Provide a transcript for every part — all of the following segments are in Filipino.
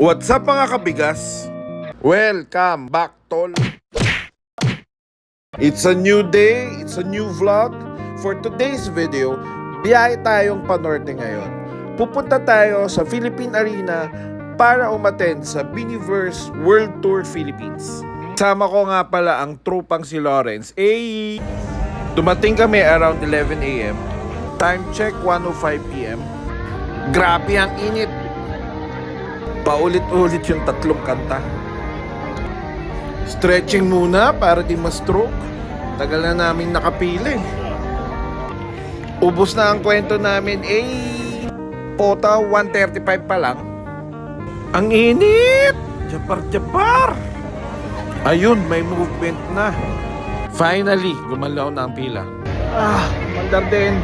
What's up mga kabigas? Welcome back tol. It's a new day, it's a new vlog. For today's video, biyahe tayong panorte ngayon. Pupunta tayo sa Philippine Arena para umattend sa Biniverse World Tour Philippines. Sama ko nga pala ang trupang si Lawrence. Eh, dumating kami around 11 a.m. Time check 1.05 p.m. Grabe ang init. Paulit-ulit yung tatlong kanta. Stretching muna para di ma-stroke. Tagal na namin nakapili. Ubus na ang kwento namin. Eh, pota 1.35 pa lang. Ang init! Japar-japar! Ayun, may movement na. Finally, gumalaw na ang pila. Ah, mandar din.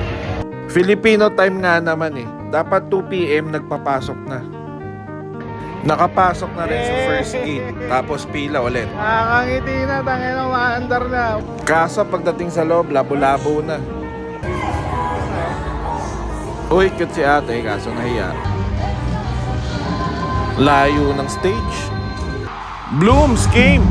Filipino time nga naman eh. Dapat 2 p.m. nagpapasok na. Nakapasok na rin sa first gate. Tapos pila ulit. Nakakangiti na, tangin na, maandar na. Kaso pagdating sa loob, labo-labo na. Uy, cute si ate, kaso nahiya. Layo ng stage. Blooms came!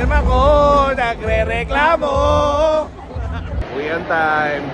Irma ko, nagre-reklamo! Uyan time.